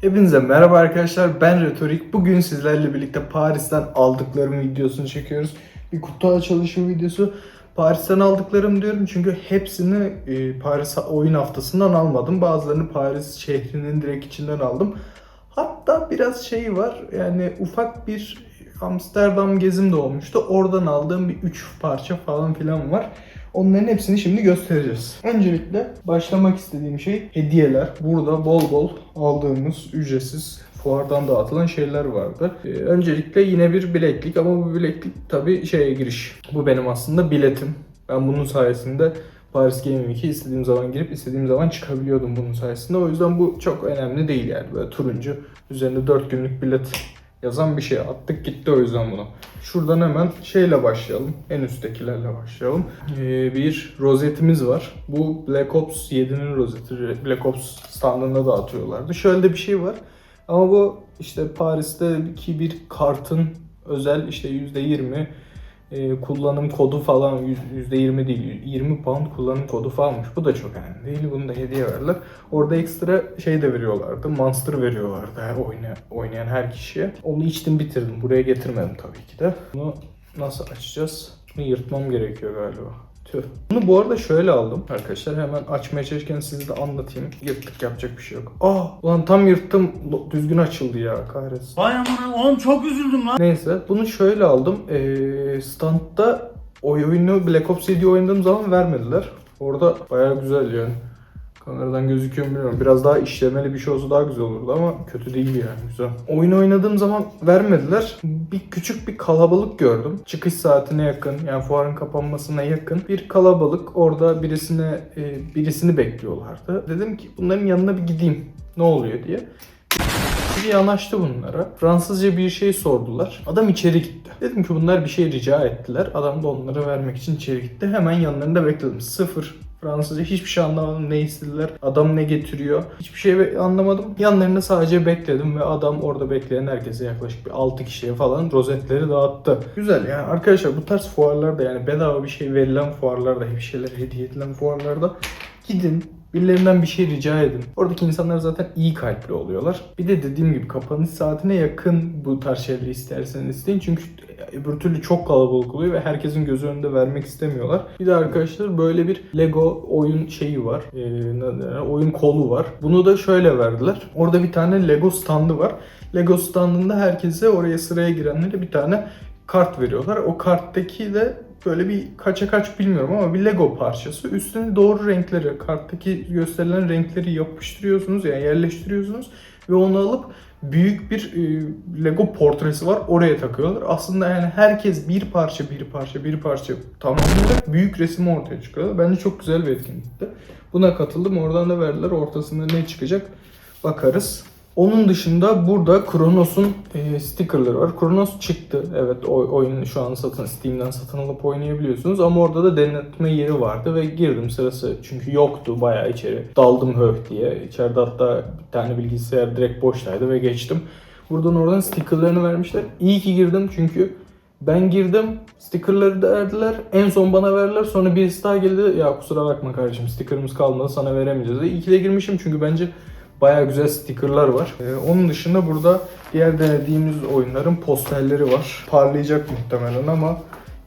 Hepinize merhaba arkadaşlar ben Retorik. Bugün sizlerle birlikte Paris'ten aldıklarım videosunu çekiyoruz. Bir kutu açılışı videosu. Paris'ten aldıklarım diyorum çünkü hepsini e, Paris oyun haftasından almadım. Bazılarını Paris şehrinin direkt içinden aldım. Hatta biraz şey var yani ufak bir Amsterdam gezim de olmuştu. Oradan aldığım bir 3 parça falan filan var. Onların hepsini şimdi göstereceğiz. Öncelikle başlamak istediğim şey hediyeler. Burada bol bol aldığımız ücretsiz fuardan dağıtılan şeyler vardı. Ee, öncelikle yine bir bileklik ama bu bileklik tabii şeye giriş. Bu benim aslında biletim. Ben bunun sayesinde Paris Gaming 2 istediğim zaman girip istediğim zaman çıkabiliyordum bunun sayesinde. O yüzden bu çok önemli değil yani. Böyle turuncu üzerinde 4 günlük bilet yazan bir şey. Attık gitti o yüzden bunu. Şuradan hemen şeyle başlayalım. En üsttekilerle başlayalım. Ee, bir rozetimiz var. Bu Black Ops 7'nin rozeti. Black Ops standında dağıtıyorlardı. Şöyle de bir şey var. Ama bu işte Paris'teki bir kartın özel işte %20 e, kullanım kodu falan yüz- %20 değil 20 pound kullanım kodu falanmış. Bu da çok önemli değil. Bunu da hediye verdiler. Orada ekstra şey de veriyorlardı. Monster veriyorlardı her oyna, oynayan her kişiye. Onu içtim bitirdim. Buraya getirmedim tabii ki de. Bunu nasıl açacağız? Bunu yırtmam gerekiyor galiba. Tüh. Bunu bu arada şöyle aldım arkadaşlar. Hemen açmaya çalışırken size de anlatayım. Yırttık yapacak bir şey yok. Aa ulan tam yırttım. Düzgün açıldı ya kahretsin. Vay amına oğlum çok üzüldüm lan. Neyse bunu şöyle aldım. Ee, standta o oyunu Black Ops 7 oynadığım zaman vermediler. Orada bayağı güzel yani. Kameradan gözüküyor mu bilmiyorum. Biraz daha işlemeli bir şey olsa daha güzel olurdu ama kötü değil yani güzel. Oyun oynadığım zaman vermediler. Bir küçük bir kalabalık gördüm. Çıkış saatine yakın yani fuarın kapanmasına yakın bir kalabalık. Orada birisine e, birisini bekliyorlardı. Dedim ki bunların yanına bir gideyim. Ne oluyor diye. Bir yanaştı bunlara. Fransızca bir şey sordular. Adam içeri gitti. Dedim ki bunlar bir şey rica ettiler. Adam da onlara vermek için içeri gitti. Hemen yanlarında bekledim. Sıfır. Fransızca hiçbir şey anlamadım. Ne istediler? Adam ne getiriyor? Hiçbir şey anlamadım. Yanlarında sadece bekledim ve adam orada bekleyen herkese yaklaşık bir 6 kişiye falan rozetleri dağıttı. Güzel yani arkadaşlar bu tarz fuarlarda yani bedava bir şey verilen fuarlarda, bir şeyler hediye edilen fuarlarda gidin Birilerinden bir şey rica edin. Oradaki insanlar zaten iyi kalpli oluyorlar. Bir de dediğim gibi kapanış saatine yakın bu tarz şeyleri isterseniz isteyin. Çünkü öbür türlü çok kalabalık oluyor ve herkesin gözü önünde vermek istemiyorlar. Bir de arkadaşlar böyle bir Lego oyun şeyi var. Ee, oyun kolu var. Bunu da şöyle verdiler. Orada bir tane Lego standı var. Lego standında herkese oraya sıraya girenlere bir tane kart veriyorlar. O karttaki de böyle bir kaça kaç bilmiyorum ama bir Lego parçası. Üstüne doğru renkleri, karttaki gösterilen renkleri yapıştırıyorsunuz yani yerleştiriyorsunuz ve onu alıp büyük bir e, Lego portresi var oraya takıyorlar. Aslında yani herkes bir parça bir parça bir parça tamamlayarak büyük resim ortaya çıkıyor. Bence çok güzel bir etkinlikti. Buna katıldım. Oradan da verdiler. Ortasında ne çıkacak bakarız. Onun dışında burada Kronos'un e, stickerları var. Kronos çıktı. Evet o oyunu şu an satın Steam'den satın alıp oynayabiliyorsunuz ama orada da denetme yeri vardı ve girdim sırası çünkü yoktu bayağı içeri. Daldım höh diye. İçeride hatta bir tane bilgisayar direkt boştaydı ve geçtim. Buradan oradan stickerlarını vermişler. İyi ki girdim çünkü ben girdim, stickerları da verdiler. En son bana verdiler. Sonra birisi daha geldi. Ya kusura bakma kardeşim stickerımız kalmadı sana veremeyeceğiz. İyi ki de girmişim çünkü bence Bayağı güzel stickerlar var. Ee, onun dışında burada diğer denediğimiz oyunların posterleri var. Parlayacak muhtemelen ama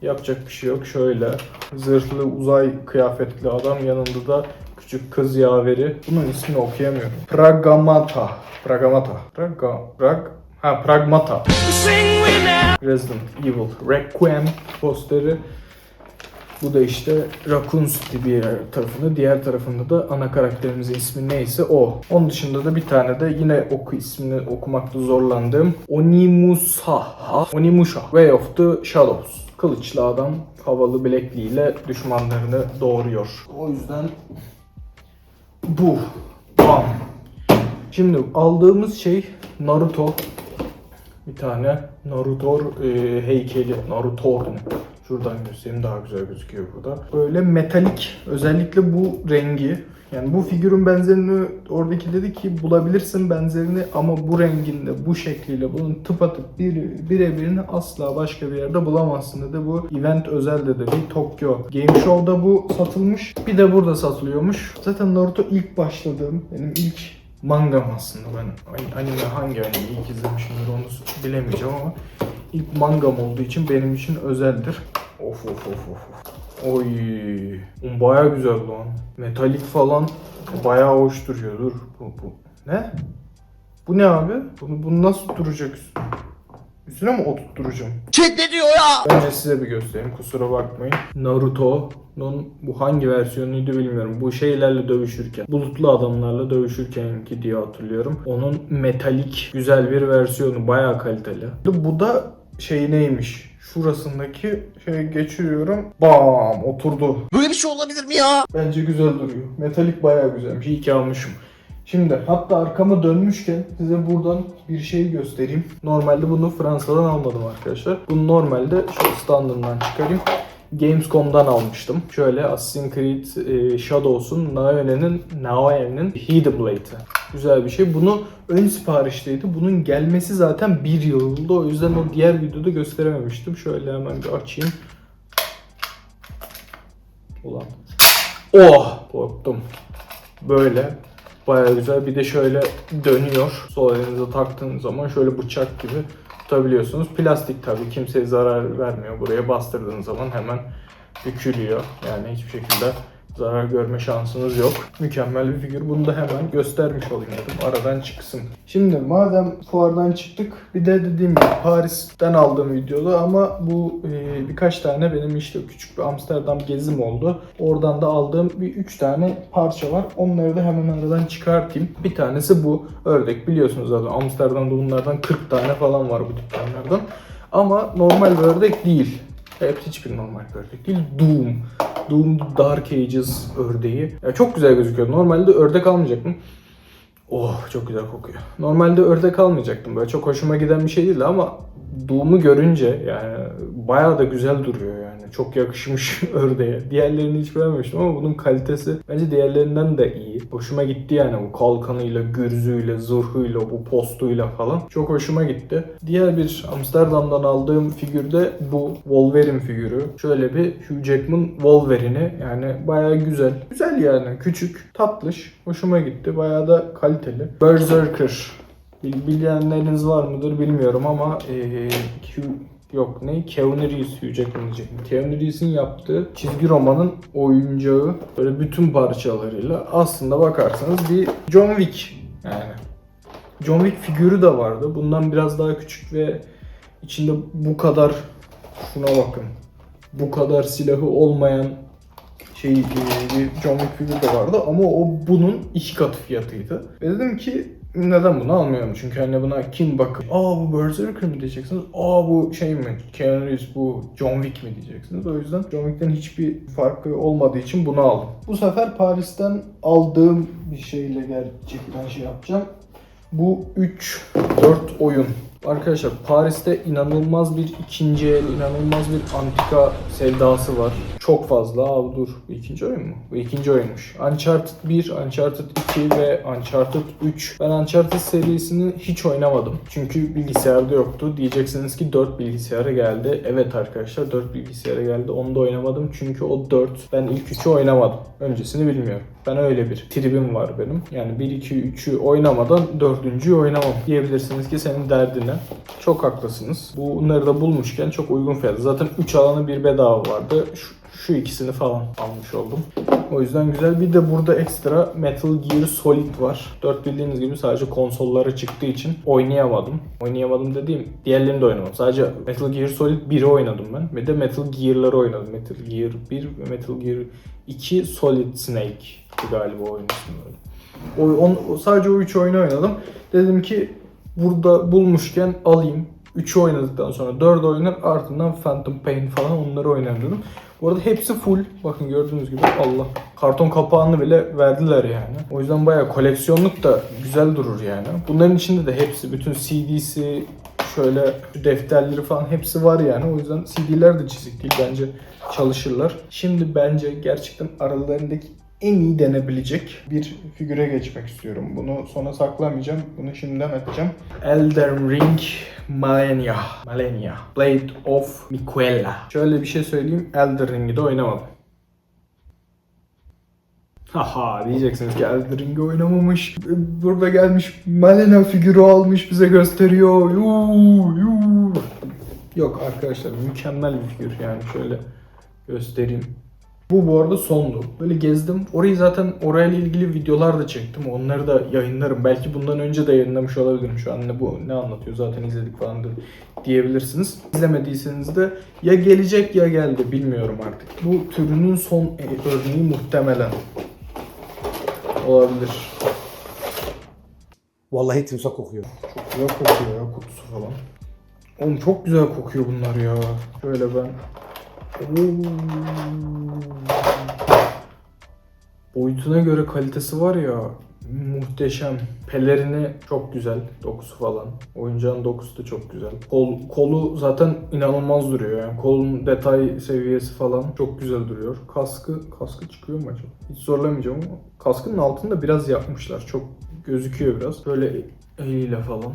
yapacak bir şey yok. Şöyle zırhlı uzay kıyafetli adam yanında da küçük kız yaveri. Bunun ismini okuyamıyorum. Pragamata. Pragamata. Praga, Prag, ha Pragmata. Resident Evil Requiem posteri. Bu da işte Raccoon City bir tarafında, diğer tarafında da ana karakterimizin ismi neyse o. Onun dışında da bir tane de yine oku ismini okumakta zorlandığım Onimusa, Onimusha, Way of the Shadows. Kılıçlı adam havalı bilekliğiyle düşmanlarını doğuruyor. O yüzden bu. Bam. Şimdi aldığımız şey Naruto. Bir tane Naruto e, heykeli. Naruto? Şuradan göstereyim daha güzel gözüküyor burada. Böyle metalik özellikle bu rengi yani bu figürün benzerini oradaki dedi ki bulabilirsin benzerini ama bu renginde bu şekliyle bunun tıpatıp bir birebirini asla başka bir yerde bulamazsın dedi. Bu event özel dedi. Bir Tokyo Game Show'da bu satılmış. Bir de burada satılıyormuş. Zaten Naruto ilk başladığım benim ilk mangam aslında ben an- anime hangi anime ilk izlemişimdir onu bilemeyeceğim ama ilk mangam olduğu için benim için özeldir. Of of of of. Oy, baya güzel lan. Metalik falan baya hoş duruyor. Dur bu, bu. Ne? Bu ne abi? Bunu, bunu nasıl duracak üstüne? Üstüne mi oturtturacağım? ne diyor ya? Önce size bir göstereyim kusura bakmayın. Naruto'nun bu hangi versiyonuydu bilmiyorum. Bu şeylerle dövüşürken, bulutlu adamlarla dövüşürken ki diye hatırlıyorum. Onun metalik güzel bir versiyonu bayağı kaliteli. Bu da şey neymiş? Şurasındaki şey geçiriyorum. Bam oturdu. Böyle bir şey olabilir mi ya? Bence güzel duruyor. Metalik bayağı güzelmiş. İyi ki almışım. Şimdi hatta arkama dönmüşken size buradan bir şey göstereyim. Normalde bunu Fransa'dan almadım arkadaşlar. Bunu normalde şu standından çıkarayım. Gamescom'dan almıştım. Şöyle Assassin's Creed e, Shadows'un Naoyane'nin Naoyane'nin Hidden Blade'i. Güzel bir şey. Bunu ön siparişteydi. Bunun gelmesi zaten bir yıl oldu. O yüzden o diğer videoda gösterememiştim. Şöyle hemen bir açayım. Ulan. Oh! Korktum. Böyle. Baya güzel. Bir de şöyle dönüyor. Sol elinize taktığınız zaman şöyle bıçak gibi tutabiliyorsunuz. Plastik tabii. Kimseye zarar vermiyor. Buraya bastırdığınız zaman hemen bükülüyor. Yani hiçbir şekilde zarar görme şansınız yok. Mükemmel bir figür. Bunu da hemen göstermiş olayım dedim. Aradan çıksın. Şimdi madem fuardan çıktık bir de dediğim gibi Paris'ten aldığım videoda ama bu e, birkaç tane benim işte küçük bir Amsterdam gezim oldu. Oradan da aldığım bir 3 tane parça var. Onları da hemen aradan çıkartayım. Bir tanesi bu ördek. Biliyorsunuz zaten Amsterdam'da bunlardan 40 tane falan var bu dükkanlardan. Ama normal bir ördek değil. Hepsi hiçbir normal bir ördek değil. Doom. Doom Dark Ages ördeği. Ya çok güzel gözüküyor. Normalde ördek almayacaktım. Oh çok güzel kokuyor. Normalde ördek almayacaktım. Böyle çok hoşuma giden bir şey değildi ama Doom'u görünce yani bayağı da güzel duruyor. Çok yakışmış ördeğe. Diğerlerini hiç beğenmemiştim ama bunun kalitesi bence diğerlerinden de iyi. Hoşuma gitti yani bu kalkanıyla, gürzüyle, zırhıyla, bu postuyla falan. Çok hoşuma gitti. Diğer bir Amsterdam'dan aldığım figür de bu Wolverine figürü. Şöyle bir Hugh Jackman Wolverine'i yani bayağı güzel. Güzel yani küçük, tatlış. Hoşuma gitti. Bayağı da kaliteli. Berserker Bil- Bilenleriniz var mıdır bilmiyorum ama eee Hugh Yok ne? Keanu Reeves Hugh Jackman diyecektim. Keanu Reeves'in yaptığı çizgi romanın oyuncağı böyle bütün parçalarıyla aslında bakarsanız bir John Wick yani. John Wick figürü de vardı. Bundan biraz daha küçük ve içinde bu kadar şuna bakın. Bu kadar silahı olmayan şey bir John Wick figürü de vardı ama o bunun iki katı fiyatıydı. Ve dedim ki neden bunu almıyorum? Çünkü hani buna kim bakıp aa bu Berserker mi diyeceksiniz? Aa bu şey mi? Keanu Reeves bu John Wick mi diyeceksiniz? O yüzden John Wick'ten hiçbir farkı olmadığı için bunu aldım. Bu sefer Paris'ten aldığım bir şeyle gerçekten şey yapacağım. Bu 3-4 oyun. Arkadaşlar Paris'te inanılmaz bir ikinci el, inanılmaz bir antika sevdası var. Çok fazla. Abi dur. Bu ikinci oyun mu? Bu ikinci oyunmuş. Uncharted 1, Uncharted 2 ve Uncharted 3. Ben Uncharted serisini hiç oynamadım. Çünkü bilgisayarda yoktu. Diyeceksiniz ki 4 bilgisayara geldi. Evet arkadaşlar 4 bilgisayara geldi. Onu da oynamadım. Çünkü o 4. Ben ilk 3'ü oynamadım. Öncesini bilmiyorum. Ben öyle bir tribim var benim. Yani 1, 2, 3'ü oynamadan 4.'ü oynamam. Diyebilirsiniz ki senin derdine. Çok haklısınız. Bunları da bulmuşken çok uygun fiyatlı. Zaten 3 alanı bir bedava vardı. Şu, şu ikisini falan almış oldum. O yüzden güzel. Bir de burada ekstra Metal Gear Solid var. 4 bildiğiniz gibi sadece konsollara çıktığı için oynayamadım. Oynayamadım dediğim diğerlerini de oynamadım. Sadece Metal Gear Solid 1'i oynadım ben. Ve de Metal Gear'ları oynadım. Metal Gear 1 ve Metal Gear 2 Solid Snake galiba oyun ismi. O, on, sadece o 3 oyunu oynadım. Dedim ki burada bulmuşken alayım. 3'ü oynadıktan sonra 4 oynar ardından Phantom Pain falan onları oynarım dedim. Bu arada hepsi full. Bakın gördüğünüz gibi Allah. Karton kapağını bile verdiler yani. O yüzden bayağı koleksiyonluk da güzel durur yani. Bunların içinde de hepsi bütün CD'si şöyle defterleri falan hepsi var yani. O yüzden CD'ler de çizik değil bence çalışırlar. Şimdi bence gerçekten aralarındaki en iyi denebilecek bir figüre geçmek istiyorum. Bunu sona saklamayacağım. Bunu şimdiden açacağım. Elden Ring Malenia. Malenia. Blade of Miquella. Şöyle bir şey söyleyeyim. Elden Ring'i de oynamadım. Haha diyeceksiniz ki Elden Ring oynamamış. Burada gelmiş Malena figürü almış bize gösteriyor. Yuu, yuu. Yok arkadaşlar mükemmel bir figür yani şöyle göstereyim. Bu bu arada sondu. Böyle gezdim. Orayı zaten orayla ilgili videolar da çektim. Onları da yayınlarım. Belki bundan önce de yayınlamış olabilirim. Şu an ne bu ne anlatıyor zaten izledik falan da diyebilirsiniz. İzlemediyseniz de ya gelecek ya geldi bilmiyorum artık. Bu türünün son e- örneği muhtemelen olabilir. Vallahi timsah kokuyor. Güzel kokuyor ya kutusu falan. Oğlum çok güzel kokuyor bunlar ya. Şöyle ben. Boyutuna göre kalitesi var ya muhteşem. Pelerini çok güzel. Dokusu falan. Oyuncağın dokusu da çok güzel. Kol, kolu zaten inanılmaz duruyor yani. Kolun detay seviyesi falan çok güzel duruyor. Kaskı, kaskı çıkıyor mu acaba? Hiç zorlamayacağım ama kaskının altında biraz yapmışlar. Çok gözüküyor biraz. Böyle eliyle falan.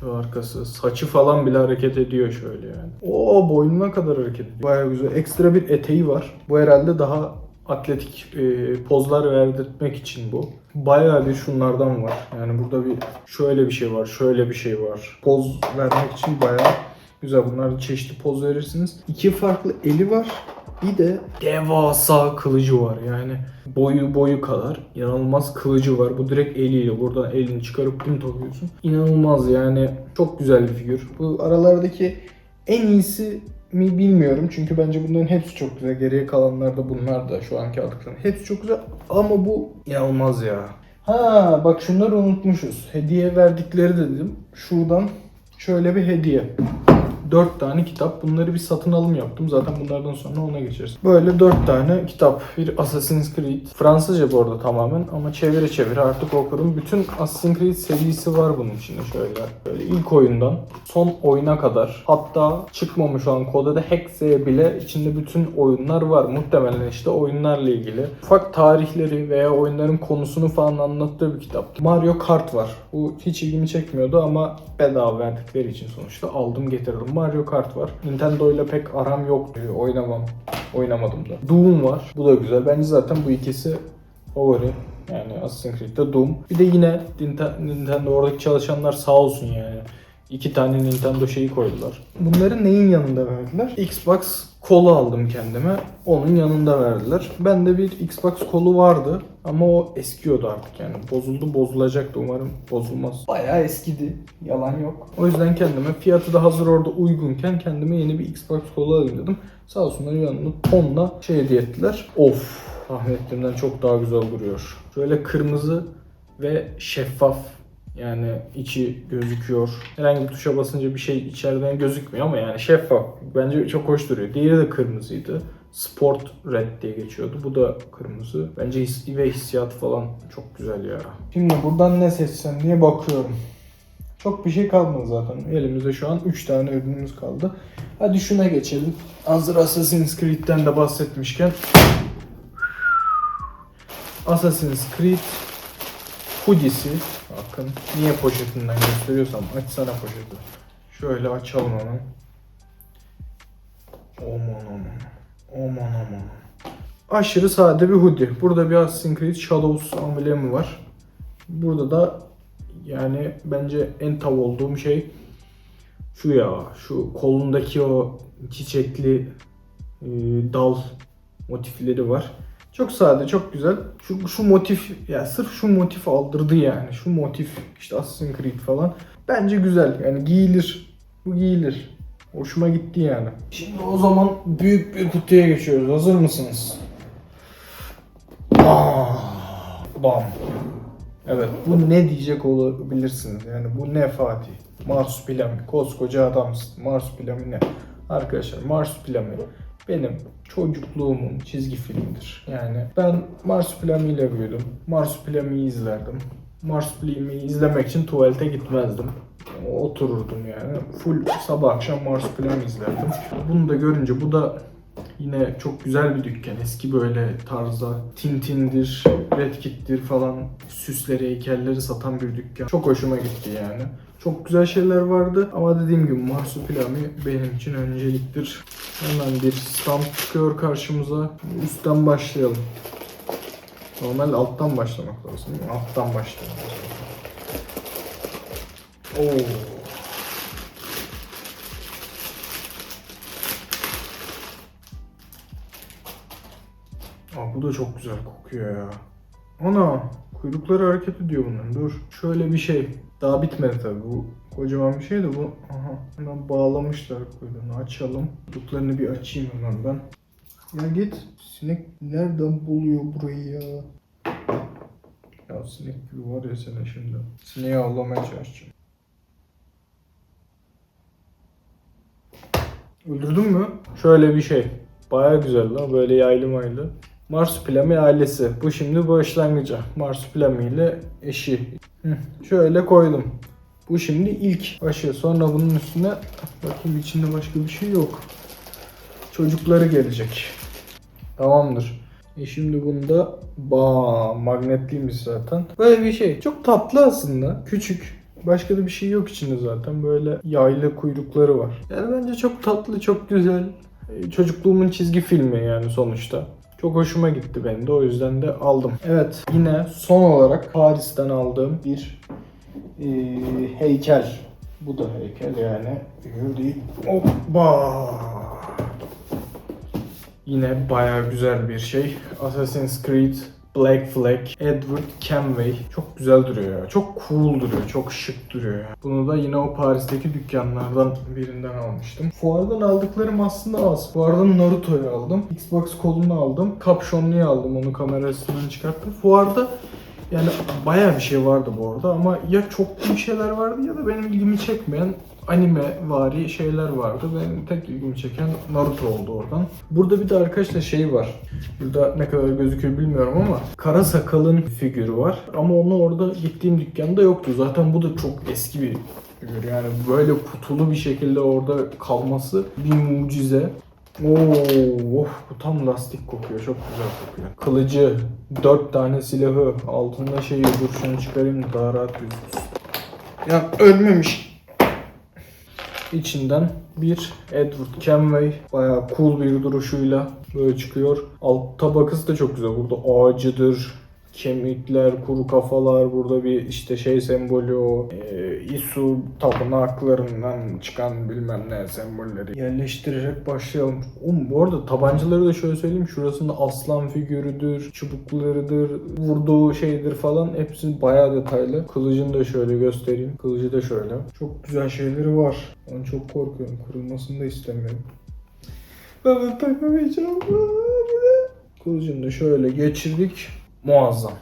Şu arkası, saçı falan bile hareket ediyor şöyle yani. Oo boynuna kadar hareket ediyor. Baya güzel. Ekstra bir eteği var. Bu herhalde daha atletik e, pozlar verdirtmek için bu. Bayağı bir şunlardan var. Yani burada bir şöyle bir şey var, şöyle bir şey var. Poz vermek için bayağı güzel. Bunlar çeşitli poz verirsiniz. İki farklı eli var. Bir de devasa kılıcı var yani boyu boyu kadar inanılmaz kılıcı var. Bu direkt eliyle buradan elini çıkarıp bunu takıyorsun. İnanılmaz yani çok güzel bir figür. Bu aralardaki en iyisi mi bilmiyorum çünkü bence bunların hepsi çok güzel. Geriye kalanlar da bunlar da şu anki aldıklarım. Hepsi çok güzel ama bu inanılmaz ya. Ha bak şunları unutmuşuz. Hediye verdikleri de dedim. Şuradan şöyle bir hediye. 4 tane kitap. Bunları bir satın alım yaptım. Zaten bunlardan sonra ona geçeriz. Böyle 4 tane kitap. Bir Assassin's Creed. Fransızca bu arada tamamen ama çevire çevire artık okurum. Bütün Assassin's Creed serisi var bunun içinde şöyle. Böyle ilk oyundan son oyuna kadar. Hatta çıkmamış olan Code'da Hexe'ye bile içinde bütün oyunlar var. Muhtemelen işte oyunlarla ilgili. Ufak tarihleri veya oyunların konusunu falan anlattığı bir kitap. Mario Kart var. Bu hiç ilgimi çekmiyordu ama bedava verdikleri için sonuçta aldım getirdim. Mario Kart var. Nintendo ile pek aram yoktu. Oynamam. Oynamadım da. Doom var. Bu da güzel. Bence zaten bu ikisi favori. Yani Assassin's Creed'de Doom. Bir de yine Ninte- Nintendo oradaki çalışanlar sağ olsun yani. İki tane Nintendo şeyi koydular. Bunları neyin yanında verdiler? Xbox kolu aldım kendime. Onun yanında verdiler. Bende bir Xbox kolu vardı ama o eskiyordu artık yani. Bozuldu bozulacaktı umarım bozulmaz. Bayağı eskidi. Yalan yok. O yüzden kendime fiyatı da hazır orada uygunken kendime yeni bir Xbox kolu alayım dedim. Sağ olsunlar yanında tonla şey hediye ettiler. Of tahmin ettiğimden çok daha güzel duruyor. Şöyle kırmızı ve şeffaf yani içi gözüküyor. Herhangi bir tuşa basınca bir şey içeriden gözükmüyor ama yani şeffaf. Bence çok hoş duruyor. Diğeri de kırmızıydı. Sport Red diye geçiyordu. Bu da kırmızı. Bence his ve hissiyat falan çok güzel ya. Şimdi buradan ne seçsem diye bakıyorum. Çok bir şey kalmadı zaten. Elimizde şu an 3 tane ürünümüz kaldı. Hadi şuna geçelim. Hazır Assassin's Creed'den de bahsetmişken. Assassin's Creed hoodiesi. Bakın niye poşetinden gösteriyorsam açsana poşeti. Şöyle açalım hemen. Aman aman. Aman aman. Aşırı sade bir hoodie. Burada bir Assassin's Creed Shadows amblemi var. Burada da yani bence en tav olduğum şey şu ya. Şu kolundaki o çiçekli e, dal motifleri var. Çok sade, çok güzel. Şu, şu motif, ya sırf şu motif aldırdı yani. Şu motif, işte Assassin's Creed falan. Bence güzel. Yani giyilir. Bu giyilir. Hoşuma gitti yani. Şimdi o zaman büyük bir kutuya geçiyoruz. Hazır mısınız? Ah, bam. Evet, bu ne diyecek olabilirsiniz? Yani bu ne Fatih? Marsupilami. Koskoca adamsın. Marsupilami ne? Arkadaşlar Marsupilami benim çocukluğumun çizgi filmidir. Yani ben Marsupilami ile büyüdüm. Marsupilami'yi izlerdim. Marsupilami'yi izlemek için tuvalete gitmezdim. Otururdum yani. Full sabah akşam Marsupilami izlerdim. Bunu da görünce bu da Yine çok güzel bir dükkan. Eski böyle tarzda Tintin'dir, Red Kit'tir falan süsleri, heykelleri satan bir dükkan. Çok hoşuma gitti yani. Çok güzel şeyler vardı ama dediğim gibi Marsupilami benim için önceliktir. Hemen bir stand çıkıyor karşımıza. Üstten başlayalım. Normalde alttan başlamak lazım. Alttan başlayalım. Oo. Aa, bu da çok güzel kokuyor ya. Ana kuyrukları hareket ediyor bunların. Dur. Şöyle bir şey. Daha bitmedi tabii bu. Kocaman bir şey de bu. Aha. Hemen bağlamışlar kuyruğunu. Açalım. Kuyruklarını bir açayım hemen ben. Ya git. Sinek nereden buluyor burayı ya? Ya sinek gibi var ya sana şimdi. Sineği avlamaya çalışacağım. Öldürdün mü? Şöyle bir şey. Baya güzel la böyle yaylı maylı. Marsupilami ailesi. Bu şimdi başlangıcı. Marsupilami ile eşi. Şöyle koydum. Bu şimdi ilk başı. Sonra bunun üstüne bakayım içinde başka bir şey yok. Çocukları gelecek. Tamamdır. E şimdi bunda ba magnetliymiş zaten. Böyle bir şey. Çok tatlı aslında. Küçük. Başka da bir şey yok içinde zaten. Böyle yaylı kuyrukları var. Yani bence çok tatlı, çok güzel. E, Çocukluğumun çizgi filmi yani sonuçta. Çok hoşuma gitti benim de o yüzden de aldım. Evet yine son olarak Paris'ten aldığım bir e, heykel. Bu da heykel yani figür değil. Hoppa! Yine bayağı güzel bir şey. Assassin's Creed Black Flag Edward Kenway. Çok güzel duruyor ya. Çok cool duruyor. Çok şık duruyor ya. Bunu da yine o Paris'teki dükkanlardan birinden almıştım. Fuardan aldıklarım aslında az. Fuardan Naruto'yu aldım. Xbox kolunu aldım. Kapşonluyu aldım. Onu kamerasından çıkarttım. Fuarda yani bayağı bir şey vardı bu arada ama ya çok büyük şeyler vardı ya da benim ilgimi çekmeyen anime vari şeyler vardı. Benim tek ilgimi çeken Naruto oldu oradan. Burada bir de arkadaşlar şey var. Burada ne kadar gözüküyor bilmiyorum ama Kara Sakal'ın figürü var. Ama onu orada gittiğim dükkanda yoktu. Zaten bu da çok eski bir figür. Yani böyle kutulu bir şekilde orada kalması bir mucize. Oo, of, bu tam lastik kokuyor. Çok güzel kokuyor. Kılıcı, dört tane silahı, altında şeyi dur şunu çıkarayım da daha rahat gözüksün. Ya ölmemiş. İçinden bir Edward Kenway bayağı cool bir duruşuyla böyle çıkıyor. Alt tabakası da çok güzel. Burada ağacıdır, kemikler, kuru kafalar, burada bir işte şey sembolü o e, İsu tapınaklarından çıkan bilmem ne sembolleri yerleştirerek başlayalım. Oğlum bu arada tabancaları da şöyle söyleyeyim. Şurasında aslan figürüdür, çubuklarıdır, vurduğu şeydir falan hepsi bayağı detaylı. Kılıcını da şöyle göstereyim. Kılıcı da şöyle. Çok güzel şeyleri var. Ben çok korkuyorum. Kırılmasını da istemiyorum. Ben takamayacağım. Kılıcını da şöyle geçirdik. Muazzam.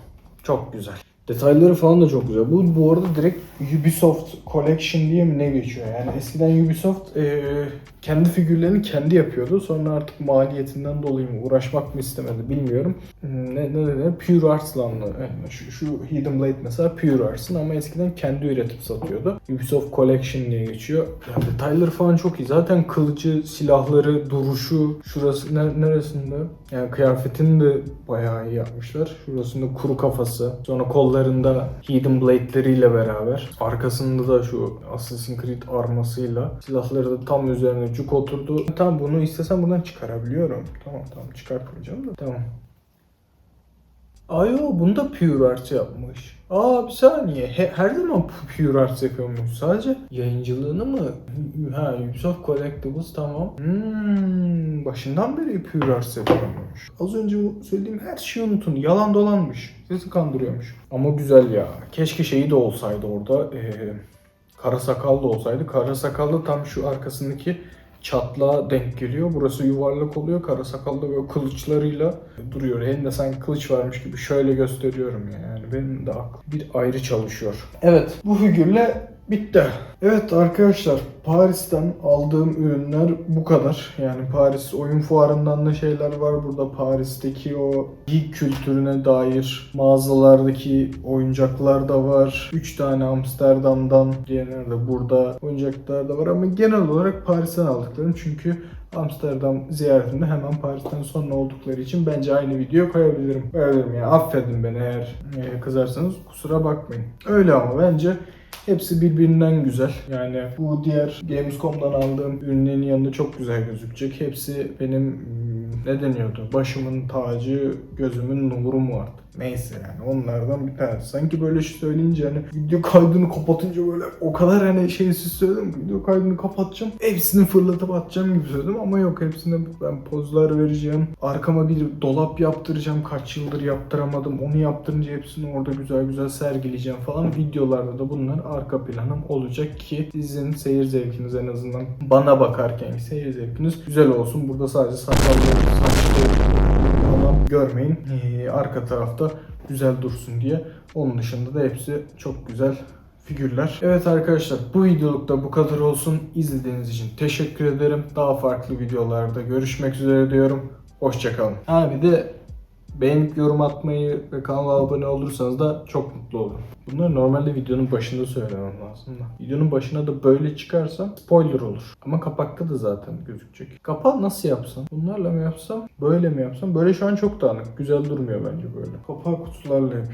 Çok güzel. Detayları falan da çok güzel. Bu bu arada direkt Ubisoft Collection diye mi ne geçiyor? Yani eskiden Ubisoft eee, kendi figürlerini kendi yapıyordu. Sonra artık maliyetinden dolayı mı uğraşmak mı istemedi bilmiyorum. Hmm, Ne ne ne, ne? Pure Arts'la? Yani şu, şu Hidden Blade mesela Pure Arts'ın ama eskiden kendi üretip satıyordu. Ubisoft Collection diye geçiyor. Yani detayları falan çok iyi. Zaten kılıcı, silahları, duruşu, şurası ne- neresinde? Yani kıyafetini de bayağı iyi yapmışlar. Şurasında kuru kafası. Sonra kollarında Hidden Blade'leriyle beraber. Arkasında da şu Assassin's Creed armasıyla. Silahları da tam üzerine cuk oturdu. Tamam bunu istesem buradan çıkarabiliyorum. Tamam tamam çıkartmayacağım da. Tamam. Aa yo bunu da Pure Arts yapmış. Aa bir saniye. He- her zaman Pure Arts yapıyormuş. Sadece yayıncılığını mı? Ha Ubisoft Collectibles tamam. Hmm, başından beri Pure Arts yapıyormuş. Az önce söylediğim her şeyi unutun. Yalan dolanmış. Sizi kandırıyormuş. Ama güzel ya. Keşke şeyi de olsaydı orada. Ee, kara sakal olsaydı. Kara sakal tam şu arkasındaki çatlağa denk geliyor. Burası yuvarlak oluyor. Kara sakal da böyle kılıçlarıyla duruyor. Elinde sanki kılıç varmış gibi şöyle gösteriyorum ya. yani. Benim de aklım bir ayrı çalışıyor. Evet bu figürle bitti. Evet arkadaşlar Paris'ten aldığım ürünler bu kadar. Yani Paris oyun fuarından da şeyler var. Burada Paris'teki o geek kültürüne dair mağazalardaki oyuncaklar da var. 3 tane Amsterdam'dan diğerleri de burada oyuncaklar da var ama genel olarak Paris'ten aldıklarım çünkü Amsterdam ziyaretinde hemen Paris'ten sonra oldukları için bence aynı video koyabilirim. Koyabilirim ya affedin beni eğer kızarsanız kusura bakmayın. Öyle ama bence Hepsi birbirinden güzel. Yani bu diğer Gamescom'dan aldığım ürünlerin yanında çok güzel gözükecek. Hepsi benim hmm, ne deniyordu? Başımın tacı, gözümün nuru mu artık? Neyse yani onlardan bir tanesi. Sanki böyle şey söyleyince hani video kaydını kapatınca böyle o kadar hani şeysiz söyledim video kaydını kapatacağım. Hepsini fırlatıp atacağım gibi söyledim ama yok hepsine ben pozlar vereceğim. Arkama bir dolap yaptıracağım. Kaç yıldır yaptıramadım. Onu yaptırınca hepsini orada güzel güzel sergileyeceğim falan. Videolarda da bunlar arka planım olacak ki sizin seyir zevkiniz en azından bana bakarken seyir zevkiniz güzel olsun. Burada sadece sakallı saçlı falan görmeyin. Ee, arka tarafta güzel dursun diye. Onun dışında da hepsi çok güzel figürler. Evet arkadaşlar bu videolukta bu kadar olsun. İzlediğiniz için teşekkür ederim. Daha farklı videolarda görüşmek üzere diyorum. Hoşçakalın. Ha bir de beğenip yorum atmayı ve kanala abone olursanız da çok mutlu olurum. Bunları normalde videonun başında söylemem lazım da. Videonun başına da böyle çıkarsa spoiler olur. Ama kapakta da zaten gözükecek. Kapağı nasıl yapsam? Bunlarla mı yapsam? Böyle mi yapsam? Böyle şu an çok dağınık. Güzel durmuyor bence böyle. Kapağı kutularla yapayım.